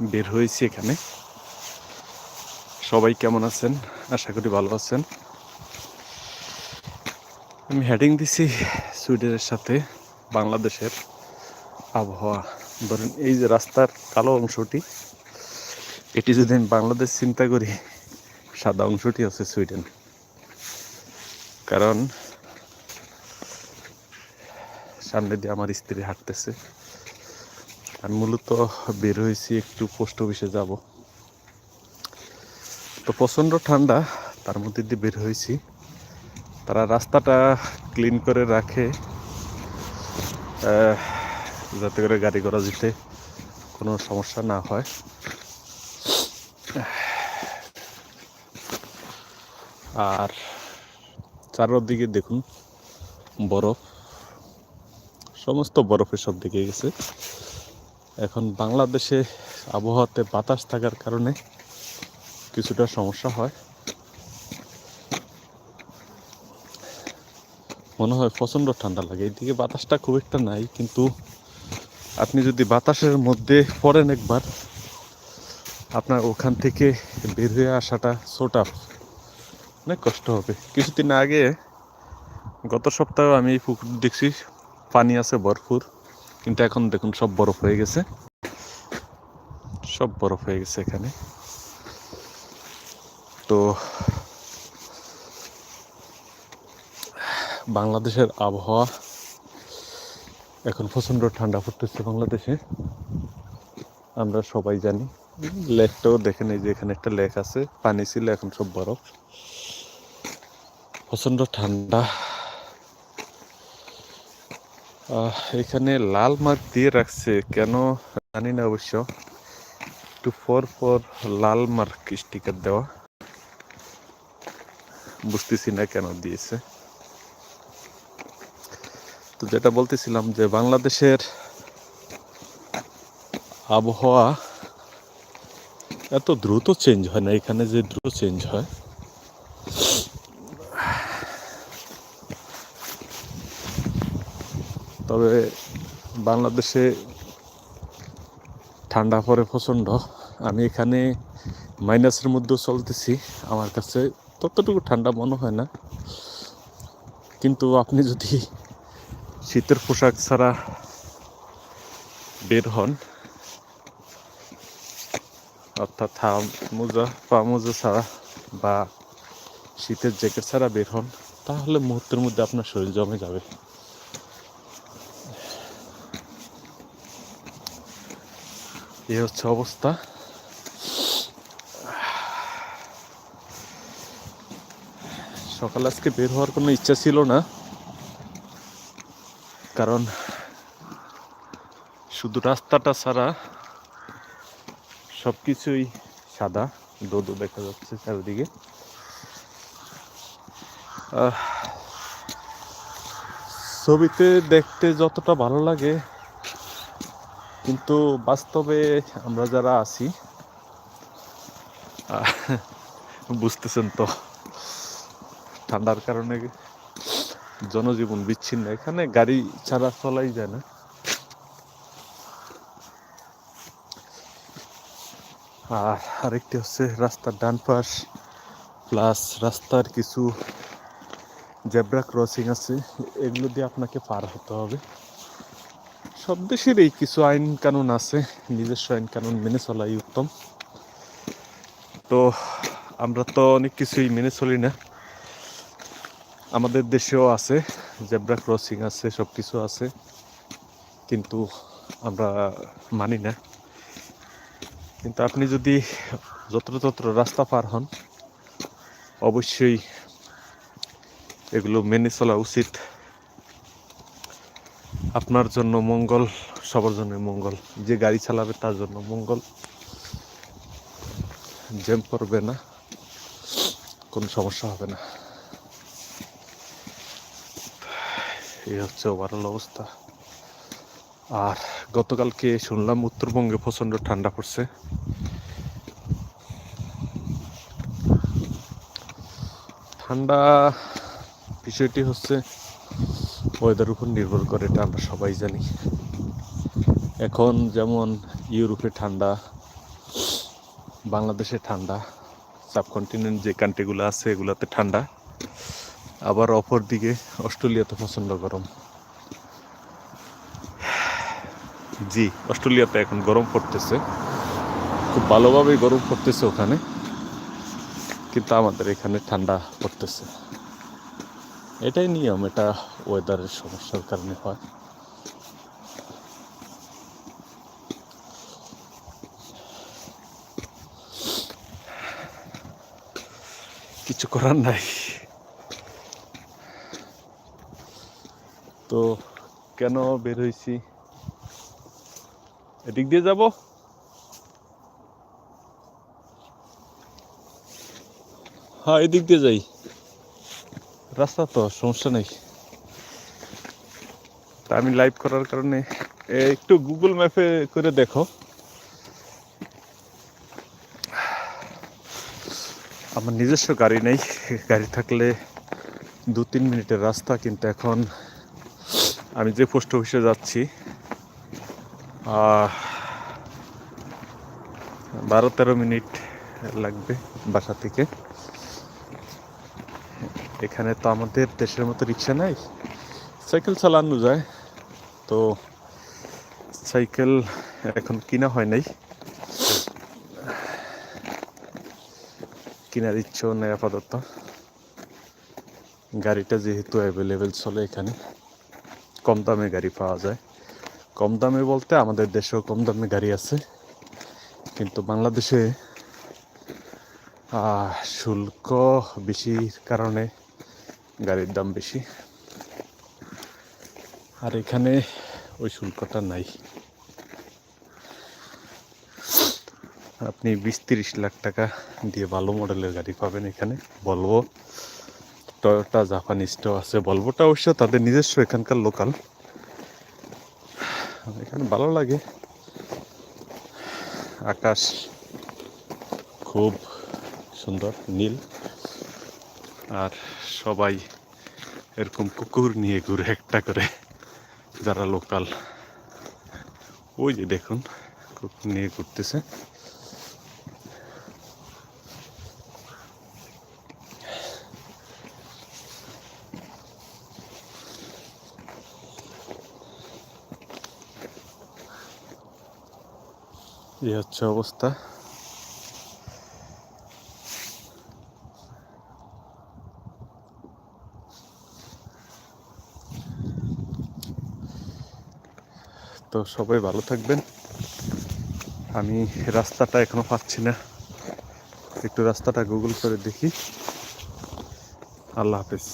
বের হয়েছি এখানে। সবাই কেমন আছেন? আশা করি ভালো আছেন। আমি হেডিং দিছি সুইডেনের সাথে বাংলাদেশের আবহাওয়া। ধরেন এই যে রাস্তার কালো অংশটি, এটি যদি আমি বাংলাদেশ চিন্তা করি, সাদা অংশটি আছে সুইডেন। কারণ সামনে দিয়ে আমার স্ত্রী হাঁটতেছে। আমি মূলত বের হয়েছি একটু পোস্ট অফিসে যাব। তো প্রচণ্ড ঠান্ডা, তার মধ্যে দিয়ে বের হয়েছি। তারা রাস্তাটা ক্লিন করে রাখে। যাতে করে গাড়ি ঘোড়া যেতে কোনো সমস্যা না হয়। আর চারদিকে দেখুন, বরফ। সমস্ত বরফের সব দিকে গেছে। এখন বাংলাদেশে আবহাওয়াতে বাতাস থাকার কারণে কিছুটা সমস্যা হয়। মনে হয় প্রচণ্ড ঠান্ডা লাগে। এইদিকে বাতাসটা খুব একটা নাই, কিন্তু আপনি যদি বাতাসের মধ্যে পড়েন একবার, আপনার ওখান থেকে বের হয়ে আসাটা সোটা অনেক কষ্ট হবে। কিছুদিন আগে গত সপ্তাহে আমি পুকুর দেখছি, পানি আছে ভরপুর। কিন্তু এখন দেখুন সব বরফ হয়ে গেছে। সব বরফ হয়ে গেছে এখানে। তো বাংলাদেশের আবহাওয়া এখন প্রচণ্ড ঠান্ডা পড়তেছে বাংলাদেশে। আমরা সবাই জানি। লেকটাও দেখেন এই যে এখানে একটা লেক আছে, পানি ছিল, এখন সব বরফ। প্রচণ্ড ঠান্ডা। এখানে লাল মার্ক দিয়ে রাখছে, কেন জানি না অবশ্য। একটু পর পর লাল মার্ক স্টিকার দেওয়া। বুঝতেছি না কেন দিয়েছে। তো যেটা বলতেছিলাম যে, বাংলাদেশের আবহাওয়া এত দ্রুত চেঞ্জ হয় না, এখানে যে দ্রুত চেঞ্জ হয়। তবে বাংলাদেশে ঠান্ডা পরে প্রচণ্ড। আমি এখানে মাইনাসের মধ্যেও চলতেছি। আমার কাছে ততটুকু ঠান্ডা মনে হয় না। কিন্তু আপনি যদি শীতের পোশাক ছাড়া বের হন, অর্থাৎ হাম মোজা, পা মোজা ছাড়া বা শীতের জ্যাকেট ছাড়া বের হন, তাহলে মুহূর্তের মধ্যে আপনার শরীর জমে যাবে। এই হচ্ছে অবস্থা। সকালে আজকে বের হওয়ার কোনো ইচ্ছা ছিল না, কারণ শুধু রাস্তাটা ছাড়া সব কিছুই সাদা, দোদো দেখা যাচ্ছে চারিদিকে। ছবিতে দেখতে যতটা ভালো লাগে কিন্তু বাস্তবে আমরা যারা আছি বুঝতেছেন তো। ঠান্ডার কারণে জনজীবন বিচ্ছিন্ন। এখানে গাড়ি ছাড়া চলাই যায় না। আর আরেকটি হচ্ছে রাস্তার ডান পাশ, প্লাস রাস্তার কিছু জেব্রা ক্রসিং আছে। এগুলো দিয়ে আপনাকে পার হতে হবে। সব দেশেরই কিছু আইন কানুন আছে, নিজস্ব আইন কানুন মেনে চলাই উত্তম। তো আমরা তো অনেক কিছুই মেনে চলি না। আমাদের দেশেও আছে, জেব্রা ক্রসিং আছে সব কিছু আছে, কিন্তু আমরা মানি না। কিন্তু আপনি যদি যত্রতত্র রাস্তা পার হন, অবশ্যই এগুলো মেনে চলা উচিত। আপনার জন্য মঙ্গল, সবার জন্য মঙ্গল। যে গাড়ি চালাবে তার জন্য মঙ্গল। জ্যাম পড়বে না, কোনো সমস্যা হবে না। এই হচ্ছে ওভারঅল অবস্থা। আর গতকালকে শুনলাম উত্তরবঙ্গে প্রচণ্ড ঠান্ডা পড়ছে। ঠান্ডা বিষয়টি হচ্ছে ওয়েদার উপর নির্ভর করে এটা আমরা সবাই জানি। এখন যেমন ইউরোপে ঠান্ডা, বাংলাদেশে ঠান্ডা, সাবকন্টিনেন্ট যে কান্ট্রিগুলো আছে এগুলোতে ঠান্ডা। আবার অপর দিকে অস্ট্রেলিয়াতে প্রচণ্ড গরম। জি, অস্ট্রেলিয়াতে এখন গরম পড়তেছে। খুব ভালোভাবেই গরম পড়তেছে ওখানে। কিন্তু আমাদের এখানে ঠান্ডা পড়তেছে। এটাই নিয়ম, এটা ওয়েদারের সমস্যার কারণে হয়। কিছু করার নাই। তো কেন বের হয়েছি এদিক দিয়ে যাব? হ্যাঁ এদিক দিয়ে যাই। রাস্তা তো, সমস্যা নেই। তা আমি লাইভ করার কারণে একটু গুগল ম্যাপে করে দেখো। আমার নিজস্ব গাড়ি নেই, গাড়ি থাকলে দু তিন মিনিটের রাস্তা, কিন্তু এখন আমি যে পোস্ট অফিসে যাচ্ছি বারো তেরো মিনিট লাগবে বাসা থেকে। এখানে তো আমাদের দেশের মতো রিক্সা নাই। সাইকেল চালানো যায়। তো সাইকেল এখন কিনা হয় নাই। কিনার ইচ্ছেও নেই আপাতত। গাড়িটা যেহেতু অ্যাভেলেবেল চলে এখানে। কম দামে গাড়ি পাওয়া যায়। কম দামে বলতে আমাদের দেশেও কম দামে গাড়ি আছে। কিন্তু বাংলাদেশে শুল্ক বেশির কারণে গাড়ির দাম বেশি। আর এখানে ওই শুল্কটা নাই। আপনি বিশ তিরিশ লাখ টাকা দিয়ে ভালো মডেলের গাড়ি পাবেন এখানে বলব টয়োটা জাপানিজটাও আছে বলবোটা অবশ্য তাদের নিজস্ব এখানকার লোকাল এখানে ভালো লাগে। আকাশ খুব সুন্দর, নীল। আর সবাই এরকম কুকুর নিয়ে ঘুরে একটা করে যারা লোকাল। ওই যে দেখুন, কুকুর নিয়ে ঘুরতেছে। এই হচ্ছে অবস্থা। তো সবাই ভালো থাকবেন। আমি রাস্তাটা এখনও পাচ্ছি না। একটু রাস্তাটা গুগল করে দেখি। আল্লাহ হাফেজ।